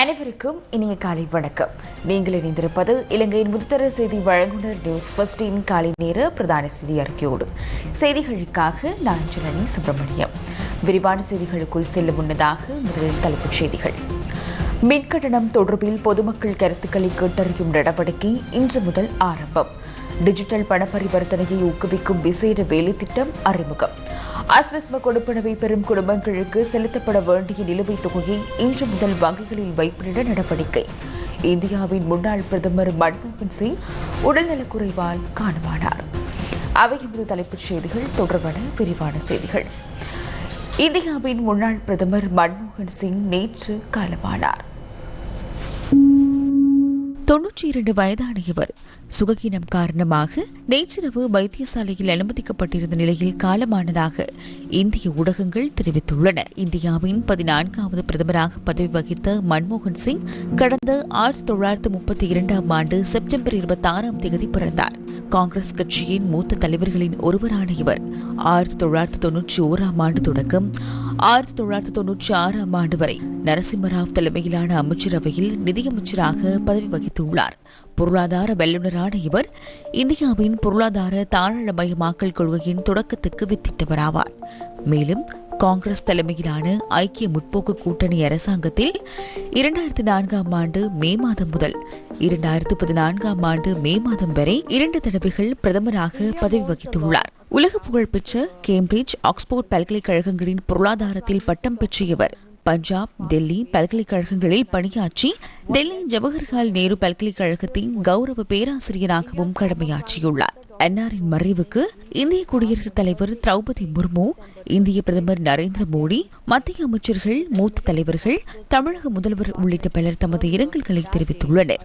அனைவருக்கும் இனிய காலை வணக்கம். நீங்கள் இணைந்திருப்பது இலங்கையின் முதுதர செய்தி வழங்குனர் நியூஸ் ஃபர்ஸ்டின் காலை நேர பிரதான செய்தி அறிக்கையோடு. செய்திகளுக்காக நான் ஜனனி சுப்பிரமணியம். விரிவான செய்திகளுக்குள் செல்ல முன்னதாக முதலில் தலைப்புச் செய்திகள். மின்கட்டணம் தொடர்பில் பொதுமக்கள் கருத்துக்களை கேட்டறியும் நடவடிக்கை இன்று முதல் ஆரம்பம். டிஜிட்டல் பண பரிவர்த்தனையை ஊக்குவிக்கும் விசேட வேலைத்திட்டம் அறிமுகம். அஸ்வஸ்ம கொடுப்பனவை பெறும் குடும்பங்களுக்கு செலுத்தப்பட வேண்டிய நிலுவைத் தொகையை இன்று முதல் வங்கிகளில் வைப்பிட நடவடிக்கை. இந்தியாவின் முன்னாள் பிரதமர் மன்மோகன் சிங் உடல்நலக்குறைவால் காணமானார் அவை எமது தலைப்புச் செய்திகள். தொடர்பான விரிவான செய்திகள். இந்தியாவின் முன்னாள் பிரதமர் மன்மோகன் சிங் நேற்று காலமானார். தொன்னூற்றி இரண்டு வயதான இவர் சுககீனம் காரணமாக நேற்றிரவு வைத்தியசாலையில் அனுமதிக்கப்பட்டிருந்த நிலையில் காலமானதாக இந்திய ஊடகங்கள் தெரிவித்துள்ளன. இந்தியாவின் பதினான்காவது பிரதமராக பதவி வகித்த மன்மோகன் சிங் கடந்த ஆயிரத்தி தொள்ளாயிரத்து முப்பத்தி இரண்டாம் ஆண்டு செப்டம்பர் இருபத்தி ஆறாம் தேதி பிறந்தார். காங்கிரஸ் கட்சியின் மூத்த தலைவர்களின் ஒருவரான இவர். ஆயிரத்தி தொள்ளாயிரத்தி தொன்னூற்றி ஓராம் ஆண்டு தொடக்கம் ஆயிரத்தி தொள்ளாயிரத்தி தொன்னூற்றி ஆறாம் ஆண்டு வரை நரசிம்மராவ் தலைமையிலான அமைச்சரவையில் நிதியமைச்சராக பதவி வகித்துள்ளார். பொருளாதார வல்லுநரான இவர் இந்தியாவின் பொருளாதார தாராளமயமாக்கல் கொள்கையின் தொடக்கத்துக்கு வித்திட்டவராவார். மேலும் காங்கிரஸ் தலைமையிலான ஐக்கிய முற்போக்கு கூட்டணி அரசாங்கத்தில் இரண்டாயிரத்தி நான்காம் ஆண்டு மே மாதம் முதல் இரண்டாயிரத்து பதினான்காம் ஆண்டு மே மாதம் வரை இரண்டு தடவைகள் பிரதமராக பதவி வகித்துள்ளார். உலக புகழ்பெற்ற கேம்பிரிட்ஜ் ஆக்ஸ்போர்ட் பல்கலைக்கழகங்களின் பொருளாதாரத்தில் பட்டம் பெற்ற இவர் பஞ்சாப் டெல்லி பல்கலைக்கழகங்களில் பணியாற்றி டெல்லி ஜவஹர்லால் நேரு பல்கலைக்கழகத்தின் கௌரவ பேராசிரியராகவும் கடமையாற்றியுள்ளார். அன்னாரின் மறைவுக்கு இந்திய குடியரசுத் தலைவர் திரௌபதி முர்மு இந்திய பிரதமர் நரேந்திர மோடி மத்திய அமைச்சர்கள் மூத்த தலைவர்கள் தமிழக முதல்வர் உள்ளிட்ட பலர் தமது இரங்கல்களை தெரிவித்துள்ளனர்.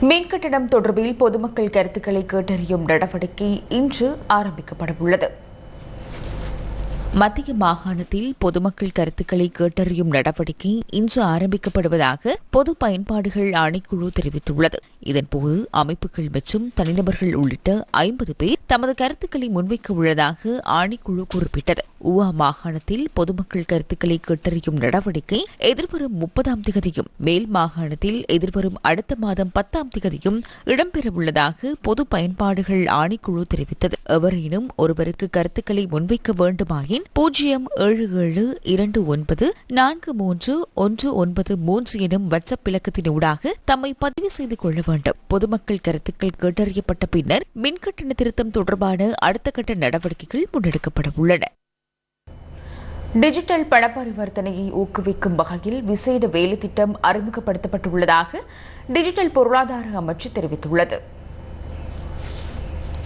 மின் கட்டணம் தொடர்பில் பொதுமக்கள் கருத்துக்களை கேட்டறியும் நடவடிக்கை இன்று ஆரம்பிக்கப்படவுள்ளது. மத்திய மாகாணத்தில் பொதுமக்கள் கருத்துக்களை கேட்டறியும் நடவடிக்கை இன்று ஆரம்பிக்கப்படுவதாக பொது பயன்பாடுகள் ஆணைக்குழு தெரிவித்துள்ளது. இதன்போது அமைப்புகள் மற்றும் தனிநபர்கள் உள்ளிட்ட ஐம்பது பேர் தமது கருத்துக்களை முன்வைக்க உள்ளதாக ஆணைக்குழு குறிப்பிட்டது. ஊவா மாகாணத்தில் பொதுமக்கள் கருத்துக்களை கேட்டறியும் நடவடிக்கை எதிர்வரும் முப்பதாம் திகதியும் மேல் மாகாணத்தில் எதிர்வரும் அடுத்த மாதம் பத்தாம் திகதியும் இடம்பெறவுள்ளதாக பொது பயன்பாடுகள் ஆணைக்குழு தெரிவித்தது. எவரேனும் ஒருவருக்கு கருத்துக்களை முன்வைக்க வேண்டுமாயின் பூஜ்ஜியம் ஏழு ஏழு இரண்டு ஒன்பது நான்கு மூன்று ஒன்று ஒன்பது மூன்று எனும் வாட்ஸ்அப் இலக்கத்தினூடாக தம்மை பதிவு செய்து கொள்ள வேண்டும். பொதுமக்கள் கருத்துக்கள் கேட்டறியப்பட்ட பின்னர் மின்கட்டண திருத்தம் தொடர்பான அடுத்த கட்ட நடவடிக்கைகள் முன்னெடுக்கப்பட உள்ளன. டிஜிட்டல் பண பரிவர்த்தனையை ஊக்குவிக்கும் வகையில் விசேட வேலைத்திட்டம் அறிமுகப்படுத்தப்பட்டுள்ளதாக டிஜிட்டல் பொருளாதார அமைச்சு தெரிவித்துள்ளது.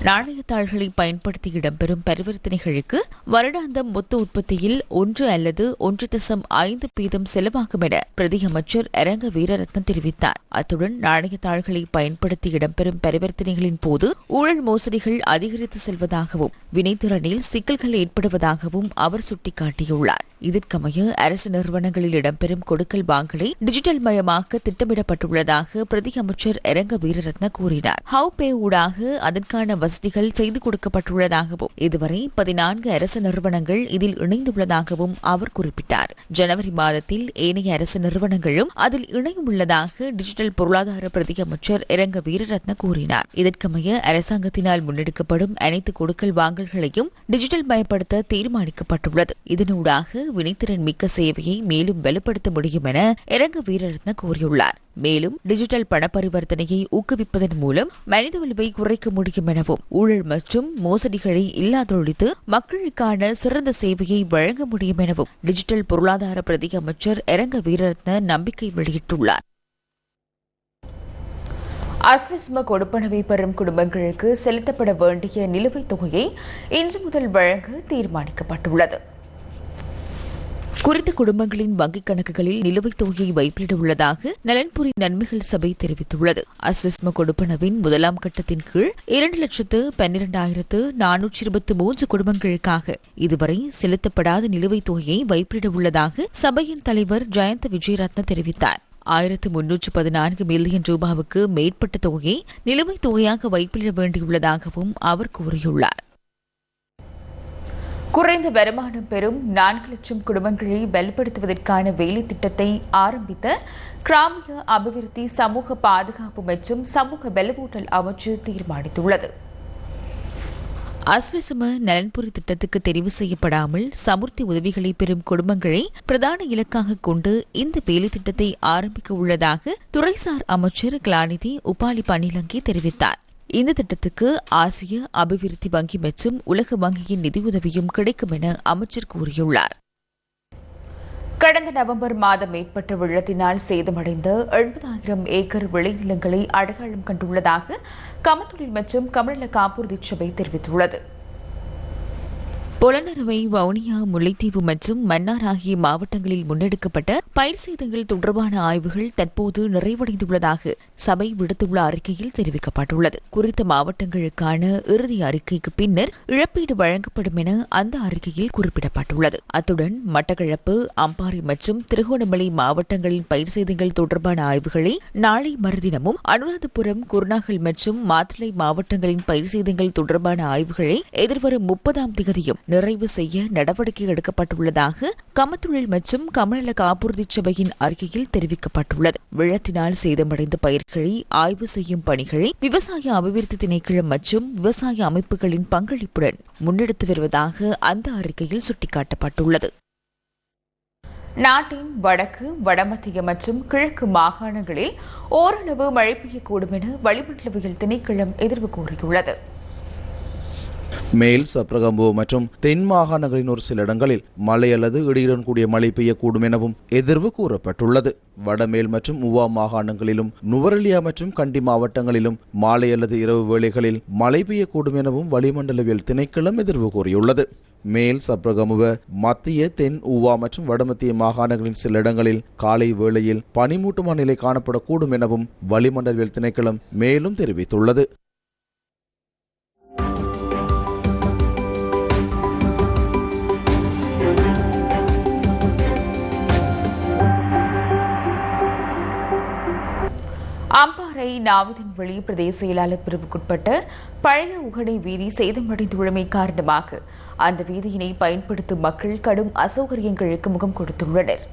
நாணயத்தாள்களை பயன்படுத்தி இடம்பெறும் பரிவர்த்தனைகளுக்கு வருடாந்தம் மொத்த உற்பத்தியில் ஒன்று அல்லது ஒன்று தசம் ஐந்து வீதம் செலவாகும் என பிரதியமைச்சர் அரங்க வீரரத்னம் தெரிவித்தார். அத்துடன் நாணயத்தாள்களை பயன்படுத்தி இடம்பெறும் பரிவர்த்தனைகளின் போது ஊழல் மோசடிகள் அதிகரித்து செல்வதாகவும் வினைத்திறனில் சிக்கல்கள் ஏற்படுவதாகவும் அவர் சுட்டிக்காட்டியுள்ளார். இதற்கமைய அரசு நிறுவனங்களில் இடம்பெறும் கொடுக்கல் வாங்கலை டிஜிட்டல் மயமாக்க திட்டமிடப்பட்டுள்ளதாக பிரதி அமைச்சர் அரங்க வீரரத்ன கூறினார். ஹவு பே ஊடாக அதற்கான வசதிகள் செய்து கொடுக்கப்பட்டுள்ளதாகவும் இதுவரை பதினான்கு அரசு நிறுவனங்கள் இதில் இணைந்துள்ளதாகவும் அவர் குறிப்பிட்டார். ஜனவரி மாதத்தில் ஏனைய அரசு நிறுவனங்களும் அதில் இணையுள்ளதாக டிஜிட்டல் பொருளாதார பிரதி அமைச்சர் இரங்க வீரரத்ன கூறினார். இதற்கமைய அரசாங்கத்தினால் முன்னெடுக்கப்படும் அனைத்து கொடுக்கல் வாங்கல்களையும் டிஜிட்டல் பயன்படுத்த தீர்மானிக்கப்பட்டுள்ளது. இதனூடாக வினைத்திறன் மிக்க சேவையை மேலும் வலுப்படுத்த முடியும் என இரங்க வீரரத்ன கூறியுள்ளார். மேலும் டிஜிட்டல் பண பரிவர்த்தனையை ஊக்குவிப்பதன் மூலம் மனித வலுவை குறைக்க முடியும் எனவும் ஊழல் மற்றும் மோசடிகளை இல்லாதொழித்து மக்களுக்கான சிறந்த சேவையை வழங்க முடியும் எனவும் டிஜிட்டல் பொருளாதார பிரதி அமைச்சர் இரங்க வீரரத்ன நம்பிக்கை வெளியிட்டுள்ளார். அஸ்விஸ்ம கொடுப்பனவை பெறும் குடும்பங்களுக்கு செலுத்தப்பட வேண்டிய நிலுவைத் தொகையை இன்று முதல் வழங்க தீர்மானிக்கப்பட்டுள்ளது. குறித்த குடும்பங்களின் வங்கிக் கணக்குகளில் நிலுவைத் தொகையை வைப்பிட உள்ளதாக நலன்புரி நன்மைகள் சபை தெரிவித்துள்ளது. அஸ்விஸ்ம கொடுப்பனவின் முதலாம் கட்டத்தின் கீழ் இரண்டு லட்சத்து பன்னிரண்டாயிரத்து நானூற்றி இருபத்தி மூன்று குடும்பங்களுக்காக இதுவரை செலுத்தப்படாத நிலுவைத் தொகையை வைப்பிட உள்ளதாக சபையின் தலைவர் ஜெயந்த விஜயரத்ன தெரிவித்தார். ஆயிரத்து முன்னூற்று பதினான்கு மில்லியன் ரூபாவுக்கு மேற்பட்ட தொகையை நிலுவைத் தொகையாக வைப்பிட வேண்டியுள்ளதாகவும் அவர் கூறியுள்ளார். குறைந்த வருமானம் பெறும் நான்கு லட்சம் குடும்பங்களை வலுப்படுத்துவதற்கான வேலை திட்டத்தை ஆரம்பித்த கிராமிய அபிவிருத்தி சமூக பாதுகாப்பு மற்றும் சமூக வலுவூட்டல் அமைச்சு தீர்மானித்துள்ளது. அஸ்வசம நலன்புரி திட்டத்துக்கு தெரிவு செய்யப்படாமல் சமுர்த்தி உதவிகளை பெறும் குடும்பங்களை பிரதான இலக்காக கொண்டு இந்த வேலை திட்டத்தை ஆரம்பிக்க உள்ளதாக துறைசார் அமைச்சர் கலாநிதி உபாலி பன்னிலங்கி தெரிவித்தார். இந்த திட்டத்துக்கு ஆசிய அபிவிருத்தி வங்கி மற்றும் உலக வங்கியின் நிதியுதவியும் கிடைக்கும் என அமைச்சர் கூறியுள்ளார். கடந்த நவம்பர் மாதம் ஏற்பட்ட வெள்ளத்தினால் சேதமடைந்த எழுபதாயிரம் ஏக்கர் விளைநிலங்களை அடையாளம் கண்டுள்ளதாக கமத்தொழில் மற்றும் கமநல காப்புறுதி சபை தெரிவித்துள்ளது. புலனறுவை வவுனியா முல்லைத்தீவு மற்றும் மன்னார் ஆகிய மாவட்டங்களில் முன்னெடுக்கப்பட்ட பயிர் சேதங்கள் தொடர்பான ஆய்வுகள் தற்போது நிறைவடைந்துள்ளதாக சபை விடுத்துள்ள அறிக்கையில் தெரிவிக்கப்பட்டுள்ளது. குறித்த மாவட்டங்களுக்கான இறுதி அறிக்கைக்கு பின்னர் இழப்பீடு வழங்கப்படும் என அந்த அறிக்கையில் குறிப்பிடப்பட்டுள்ளது. அத்துடன் மட்டக்களப்பு அம்பாறை மற்றும் திருகோணமலை மாவட்டங்களின் பயிர் சேதங்கள் தொடர்பான ஆய்வுகளை நாளை மறுதினமும் அனுராதபுரம் குருநாகல் மற்றும் மாத்தளை மாவட்டங்களின் பயிர் சேதங்கள் தொடர்பான ஆய்வுகளை எதிர்வரும் முப்பதாம் திகதியும் நிறைவு செய்ய நடவடிக்கை எடுக்கப்பட்டுள்ளதாக கமத்தொழில் மற்றும் கமநல காப்புறுதி சபையின் அறிக்கையில் தெரிவிக்கப்பட்டுள்ளது. வெள்ளத்தினால் சேதமடைந்த பயிர்களை ஆய்வு செய்யும் பணிகளை விவசாய அபிவிருத்தி திணைக்களம் மற்றும் விவசாய அமைப்புகளின் பங்களிப்புடன் முன்னெடுத்து வருவதாக அந்த அறிக்கையில் சுட்டிக்காட்டப்பட்டுள்ளது. நாட்டின் வடக்கு வடமத்திய மற்றும் கிழக்கு மாகாணங்களில் ஓரளவு மழை பெய்யக்கூடும் என வளிமண்டலவியல் திணைக்களம் எதிர்வு கூறியுள்ளது. மேல் சப்ரகம்பு மற்றும் தென் மாகாணங்களின் ஒரு சில இடங்களில் மழை அல்லது இடியுடன் கூடிய மழை பெய்யக்கூடும் எனவும் எதிர்வு கூறப்பட்டுள்ளது. வடமேல் மற்றும் உவா மாகாணங்களிலும் நுவரெலியா மற்றும் கண்டி மாவட்டங்களிலும் மாலை அல்லது இரவு வேளைகளில் மழை பெய்யக்கூடும் எனவும் வளிமண்டலவியல் திணைக்களம் எதிர்வு கூறியுள்ளது. மேல் சப்ரகமுவ மத்திய தென் ஊவா மற்றும் வடமத்திய மாகாணங்களின் சில இடங்களில் காலை வேளையில் பனிமூட்டமான நிலை காணப்படக்கூடும் எனவும் வளிமண்டலவியல் திணைக்களம் மேலும் தெரிவித்துள்ளது. அம்பாறை நாவதின்வெளி பிரதேச செயலாளர் பிரிவுக்குட்பட்ட பழைய உகடை வீதி சேதமடைந்துள்ளமை காரணமாக அந்த வீதியினை பயன்படுத்தும் மக்கள் கடும் அசௌகரியங்களுக்கு முகம் கொடுத்துள்ளனர்.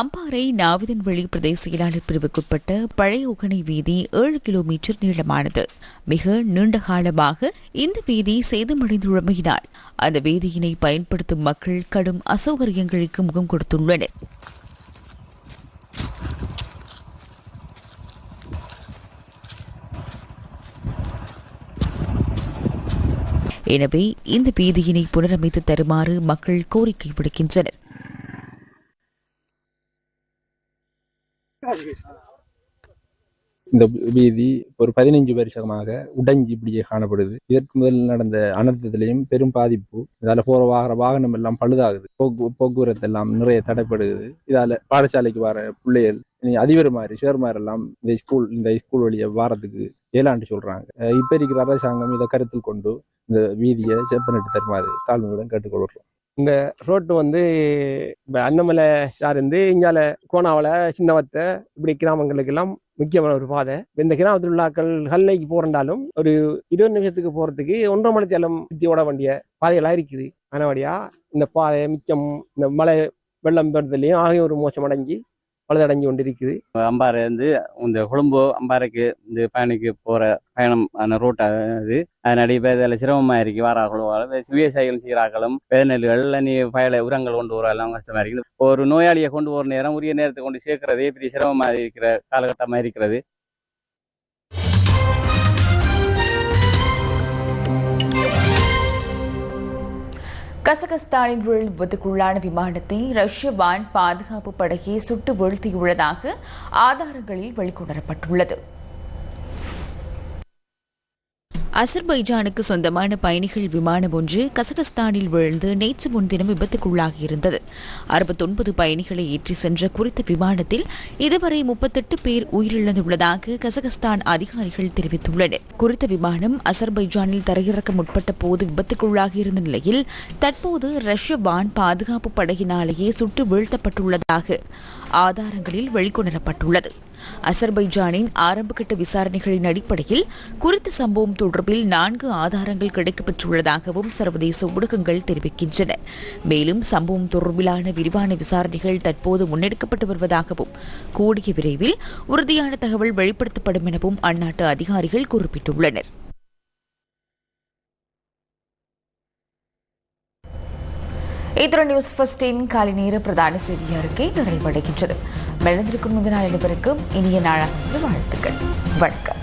அம்பாறை நாவிதன்வெளி பிரதேச செயலாளர் பிரிவுக்குட்பட்ட பழைய உகனை வீதி ஏழு கிலோமீட்டர் நீளமானது. மிக நீண்ட காலமாக இந்த வீதி சேதமடைந்துள்ளமையினால் அந்த வீதியினை பயன்படுத்தும் மக்கள் கடும் அசௌகரியங்களுக்கு முகம் கொடுத்துள்ளனர். எனவே இந்த வீதியினை புனரமைத்து தருமாறு மக்கள் கோரிக்கை விடுக்கின்றனர். இந்த வீதி ஒரு பதினைஞ்சு வருஷமாக உடைஞ்சு இப்படியே காணப்படுது. இதற்கு முதல் நடந்த அனர்த்தத்திலையும் பெரும் பாதிப்பு. இதால போற வாகன வாகனம் எல்லாம் பழுதாகுது. போக்கு போக்குவரத்து எல்லாம் நிறைய தடைப்படுது. இதால பாடசாலைக்கு வர பிள்ளைகள் இனி அதிபர் மாதிரி சேர்மார் எல்லாம் இந்த ஸ்கூல் இந்த ஸ்கூல் வழியை வாரத்துக்கு ஏழாண்டு சொல்றாங்க. இப்ப இருக்கிற அரசாங்கம் இதை கருத்தில் கொண்டு இந்த வீதியை செப்பனிட்டு தருமாறு தாழ்மையுடன் கேட்டுக்கொள்கிறோம். ரோட்டு வந்து இப்போ அன்னமலை இருந்து இங்கால கோணாவில சின்னவத்தை இப்படி கிராமங்களுக்கெல்லாம் முக்கியமான ஒரு பாதை. இந்த கிராமத்தில் உள்ளாக்கள் ஹல்லைக்கு போறண்டாலும் ஒரு இருபது நிமிஷத்துக்கு போறதுக்கு ஒன்றரை மணி தேலம் சுத்தி ஓட வேண்டிய பாதைகளாக இருக்குது. ஆனபடியா இந்த பாதை மிச்சம் இந்த மழை வெள்ளம் பெறதுலையும் ஆகிய ஒரு மோசம் அடைஞ்சு பழுதடைஞ்சு கொண்டிருக்குது. அம்பாறை வந்து இந்த கொழும்பு அம்பாறைக்கு இந்த பயணிக்கு போற பயணம் ஆன ரூட் அது அது. நிறைய பேர் இதில் சிரமமாக இருக்கு. வாராக்களும் விவசாயிகள் செய்கிறார்களும் விதைநெல்கள் நீ பயல உரங்கள் கொண்டு வர எல்லாம் கஷ்டமாக இருக்குது. ஒரு நோயாளியை கொண்டு வர நேரம் உரிய நேரத்தை கொண்டு சேர்க்கறதே பெரிய சிரமமாக இருக்கிற காலகட்டமாக இருக்கிறது. கசகஸ்தானின் உள் விபத்துக்குள்ளான விமானத்தை ரஷ்ய வான் பாதுகாப்பு படையை சுட்டு வீழ்த்தியுள்ளதாக ஆதாரங்களில் வெளிக்கொணரப்பட்டுள்ளது. அசர்பைஜானுக்கு சொந்தமான பயணிகள் விமானம் ஒன்று கசகஸ்தானில் விழுந்து நேற்று முன்தினம் விபத்துக்குள்ளாகியிருந்தது. அறுபத்தொன்பது பயணிகளை ஏற்றி சென்ற குறித்த விமானத்தில் இதுவரை முப்பத்தெட்டு பேர் உயிரிழந்துள்ளதாக கசகஸ்தான் அதிகாரிகள் தெரிவித்துள்ளனர். குறித்த விமானம் அசர்பைஜானில் தரையிறக்க முற்பட்ட போது விபத்துக்குள்ளாகியிருந்த நிலையில் தற்போது ரஷ்ய வான் பாதுகாப்பு படையினாலேயே சுட்டு வீழ்த்தப்பட்டுள்ளதாக ஆதாரங்களில் வெளிக்கொணரப்பட்டுள்ளது. அசர்பைஜானின் ஆரம்பகட்ட விசாரணைகளின் அடிப்படையில் குறித்த சம்பவம் தொடர்பில் நான்கு ஆதாரங்கள் கிடைக்கப்பெற்றுள்ளதாகவும் சர்வதேச ஊடகங்கள் தெரிவிக்கின்றன. மேலும் சம்பவம் தொடர்பிலான விரிவான விசாரணைகள் தற்போது முன்னெடுக்கப்பட்டு வருவதாகவும் கூடிய விரைவில் உறுதியான தகவல் வெளிப்படுத்தப்படும் எனவும் அந்நாட்டு அதிகாரிகள் குறிப்பிட்டுள்ளனர். இத்துடன் நியூஸ் ஃபர்ஸ்டின் காலை நேர பிரதான செய்தி அறிக்கை நிறைவடைகின்றது. மெழுந்திருக்கும் இந்த நாள் அனைவருக்கும் இனிய நாளாக வாழ்த்துக்கள். வணக்கம்.